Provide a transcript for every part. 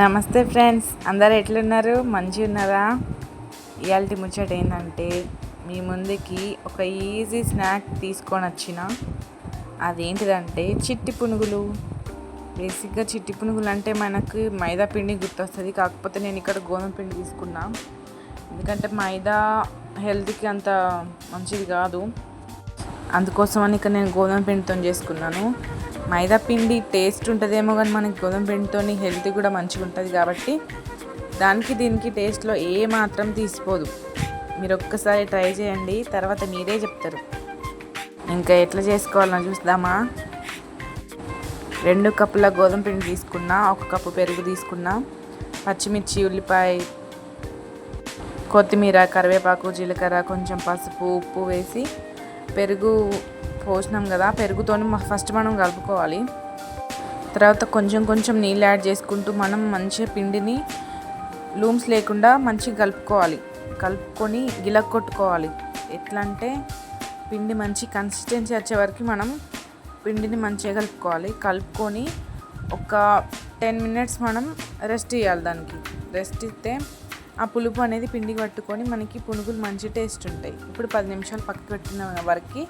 నమస్తే ఫ్రెండ్స్ అందరు ఎట్లున్నారు? మంచిగా ఉన్నారా ఇవాళ ముచ్చట ఏంటంటే మీ ముందుకి ఒక ఈజీ స్నాక్ తీసుకొని వచ్చిన. అదేంటిదంటే చిట్టి పునుగులు. బేసిక్గా చిట్టి పునుగులు అంటే మనకు మైదా పిండి గుర్తొస్తుంది. కాకపోతే నేను ఇక్కడ గోధుమ పిండి తీసుకున్నా. ఎందుకంటే మైదా హెల్త్కి అంత మంచిది కాదు. అందుకోసమని ఇక్కడ నేను గోధుమ పిండితో చేసుకున్నాను. మైదా పిండి టేస్ట్ ఉంటుందేమో కానీ మనకి గోధుమ పిండితో హెల్త్ కూడా మంచిగా ఉంటుంది కాబట్టి దానికి దీనికి టేస్ట్లో ఏ మాత్రం తీసిపోదు మీరు ఒక్కసారి ట్రై చేయండి తర్వాత మీరే చెప్తారు. ఇంకా ఎట్లా చేసుకోవాలో చూద్దామా? రెండు కప్పుల గోధుమ పిండి తీసుకున్నా ఒక కప్పు పెరుగు తీసుకున్నా పచ్చిమిర్చి ఉల్లిపాయ కొత్తిమీర కరివేపాకు జీలకర్ర కొంచెం పసుపు ఉప్పు వేసి పెరుగు పోసినాం కదా పెరుగుతో ఫస్ట్ మనం కలుపుకోవాలి. తర్వాత కొంచెం కొంచెం నీళ్ళు యాడ్ చేసుకుంటూ మనం మంచిగా పిండిని లూమ్స్ లేకుండా మంచిగా కలుపుకోవాలి. కలుపుకొని గిలక్ కొట్టుకోవాలి. ఎట్లా అంటే పిండి మంచి కన్సిస్టెన్సీ వచ్చే వరకు మనం పిండిని మంచిగా కలుపుకోవాలి. కలుపుకొని ఒక టెన్ మినిట్స్ మనం రెస్ట్ ఇవ్వాలి దానికి. రెస్ట్ ఇస్తే ఆ పులుపు అనేది పిండికి పట్టుకొని మనకి పునుగులు మంచి టేస్ట్ ఉంటాయి. ఇప్పుడు పది నిమిషాలు పక్కకు పెట్టిన వరకు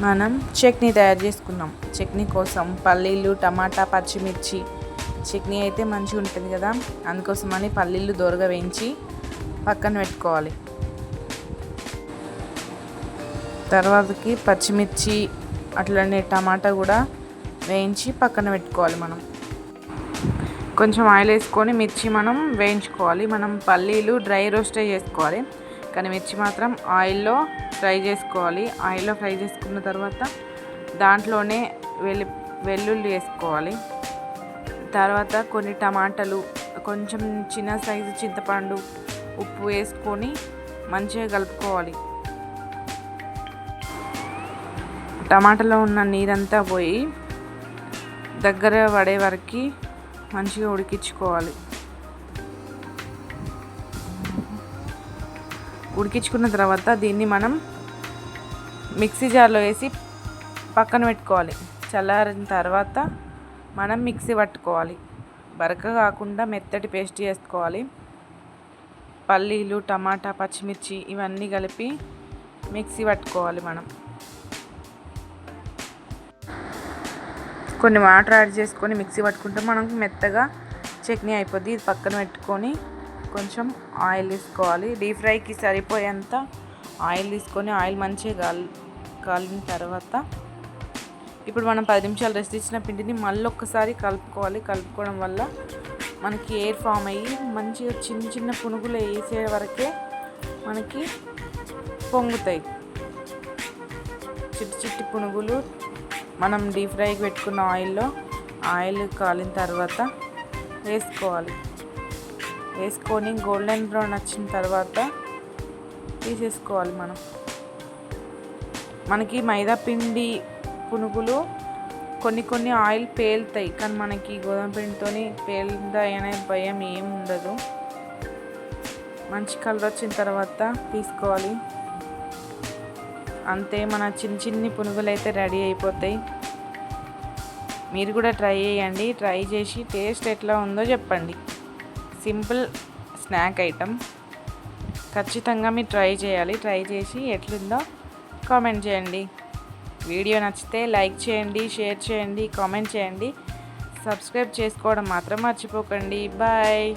మనం చట్నీ తయారు చేసుకున్నాం చట్నీ కోసం పల్లీలు టమాటా పచ్చిమిర్చి. చట్నీ అయితే మంచిగా ఉంటుంది కదా. అందుకోసమని పల్లీలు దోరగా వేయించి పక్కన పెట్టుకోవాలి. తర్వాతకి పచ్చిమిర్చి అట్లనే టమాటా కూడా వేయించి పక్కన పెట్టుకోవాలి మనం. కొంచెం ఆయిల్ వేసుకొని మిర్చి మనం వేయించుకోవాలి. మనం పల్లీలు డ్రై రోస్టే చేసుకోవాలి. కానీ మిర్చి మాత్రం ఆయిల్లో ఫ్రై చేసుకోవాలి. ఆయిల్లో ఫ్రై చేసుకున్న తర్వాత దాంట్లోనే వెల్లు వెల్లుల్లి వేసుకోవాలి. తర్వాత కొన్ని టమాటాలు కొంచెం చిన్న సైజు చింతపండు ఉప్పు వేసుకొని మంచిగా కలుపుకోవాలి. టమాటాలో ఉన్న నీరంతా పోయి దగ్గర పడే వరకు మంచిగా ఉడికించుకోవాలి. ఉడికించుకున్న తర్వాత దీన్ని మనం మిక్సీ జార్లో వేసి పక్కన పెట్టుకోవాలి. చల్లారిన తర్వాత మనం మిక్సీ పట్టుకోవాలి. బరక కాకుండా మెత్తటి పేస్ట్ చేసుకోవాలి. పల్లీలు టమాటా పచ్చిమిర్చి ఇవన్నీ కలిపి మిక్సీ పట్టుకోవాలి మనం. కొన్ని వాటర్ యాడ్ చేసుకొని మిక్సీ పట్టుకుంటే మనం మెత్తగా చట్నీ అయిపోద్ది. ఇది పక్కన పెట్టుకొని కొంచెం ఆయిల్ తీసుకోవాలి. డీప్ ఫ్రైకి సరిపోయేంత ఆయిల్ తీసుకొని ఆయిల్ మంచిగా కాల్ కాలిన తర్వాత ఇప్పుడు మనం పది నిమిషాలు రెస్ట్ ఇచ్చిన పిండిని మళ్ళీ ఒక్కసారి కలుపుకోవాలి. కలుపుకోవడం వల్ల మనకి ఎయిర్ ఫామ్ అయ్యి మంచిగా చిన్న చిన్న పునుగులు వేసే వరకే మనకి పొంగుతాయి. చిట్టి చిట్టి పునుగులు మనం డీప్ ఫ్రైకి పెట్టుకున్న ఆయిల్లో ఆయిల్ కాలిన తర్వాత వేసుకోవాలి. వేసుకొని గోల్డెన్ బ్రౌన్ వచ్చిన తర్వాత తీసేసుకోవాలి మనం. మనకి మైదా పిండి పునుగులు కొన్ని కొన్ని ఆయిల్ పేలుతాయి కానీ మనకి గోధుమ పిండితో పేలుతాయి అనే భయం ఏం ఉండదు. మంచి కలర్ వచ్చిన తర్వాత తీసుకోవాలి. అంతే మన చిన్న చిన్ని పునుగులు అయితే రెడీ అయిపోతాయి. మీరు కూడా ట్రై చేయండి ట్రై చేసి టేస్ట్ ఎట్లా ఉందో చెప్పండి. Simple snack item. ఖచ్చితంగా మీరు ట్రై చేయాలి. ట్రై చేసి ఎట్లుందో కామెంట్ చేయండి. వీడియో నచ్చితే లైక్ చేయండి షేర్ చేయండి కామెంట్ చేయండి. సబ్స్క్రైబ్ చేసుకోవడం మాత్రం మర్చిపోకండి. బాయ్.